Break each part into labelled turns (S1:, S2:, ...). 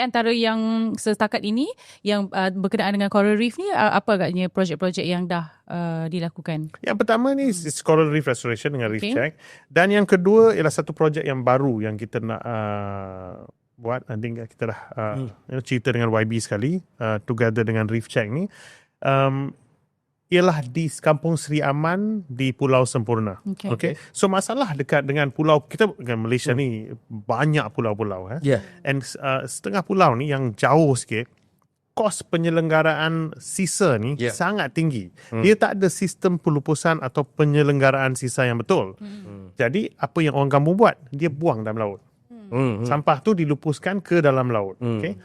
S1: Antara yang setakat ini yang uh, berkenaan dengan coral reef ni uh, apa agaknya projek-projek yang dah uh, dilakukan?
S2: Yang pertama ni hmm. coral reef restoration dengan reef
S1: Okay.
S2: check dan yang kedua ialah satu projek yang baru yang kita nak uh, buat nanti kita dah uh,
S3: Hmm.
S2: cerita dengan YB sekali uh, together dengan reef check ni um, ialah di Kampung Seri Aman di Pulau Sempurna.
S1: Okay.
S2: Okay. So masalah dekat dengan pulau kita dengan Malaysia ni banyak pulau-pulau eh.
S3: Ya.
S2: And uh, setengah pulau ni yang jauh sikit kos penyelenggaraan sisa ni yeah. sangat tinggi.
S3: Hmm.
S2: Hmm. Dia tak ada sistem pelupusan atau penyelenggaraan sisa yang betul. Hmm. Jadi apa yang orang kampung buat? Dia buang dalam laut.
S3: Hmm.
S2: Sampah tu dilupuskan ke dalam laut.
S3: Hmm.
S2: Okay.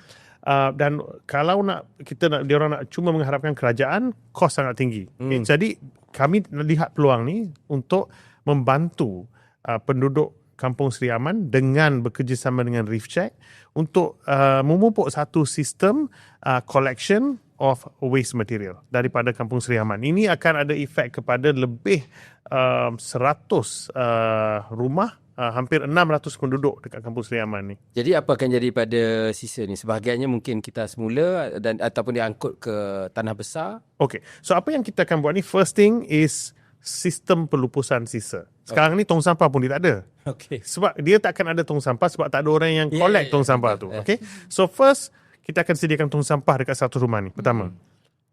S2: Uh, dan kalau nak kita nak dia orang nak cuma mengharapkan kerajaan kos sangat tinggi. Okay.
S3: Hmm.
S2: Jadi kami lihat peluang ni untuk membantu uh, penduduk Kampung Seri Aman dengan bekerjasama dengan Reef Check untuk uh, memupuk satu sistem uh, collection of waste material daripada Kampung Seri Aman. Ini akan ada efek kepada lebih uh, 100 uh, rumah uh, hampir 600 penduduk dekat Kampung Seri Aman ni.
S3: Jadi apa akan jadi pada sisa ni? Sebahagiannya mungkin kita semula dan ataupun diangkut ke tanah besar.
S2: Okay. So apa yang kita akan buat ni first thing is sistem pelupusan sisa. Sekarang ni tong sampah pun dia tak ada.
S3: Okey.
S2: Sebab dia takkan ada tong sampah sebab tak ada orang yang
S3: Ya,
S2: collect
S3: ya, ya,
S2: tong sampah tu. Okay. So first kita akan sediakan tong sampah dekat satu rumah ni. Pertama.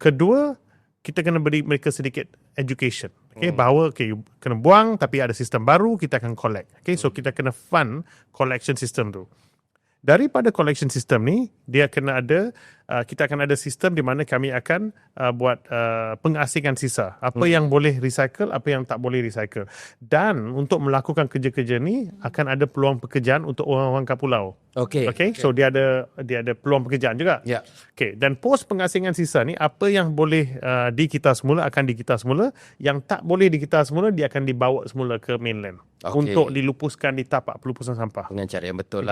S2: Kedua, kita kena beri mereka sedikit education. Okay, bahawa okay, you kena buang tapi ada sistem baru kita akan collect. Okay, so kita kena fund collection system tu. Daripada collection system ni, dia kena ada, uh, kita akan ada sistem di mana kami akan uh, buat uh, pengasingan sisa. Apa yang boleh recycle, apa yang tak boleh recycle. Dan untuk melakukan kerja-kerja ni, akan ada peluang pekerjaan untuk orang-orang kat pulau.
S3: Okey.
S2: Okay, so dia ada dia ada peluang pekerjaan juga.
S3: Ya.
S2: Okay, dan pos pengasingan sisa ni, apa yang boleh uh, dikita semula akan dikita semula. Yang tak boleh dikita semula, dia akan dibawa semula ke mainland.
S3: Okey.
S2: Untuk dilupuskan di tapak pelupusan sampah.
S3: Dengan cara yang betul lah.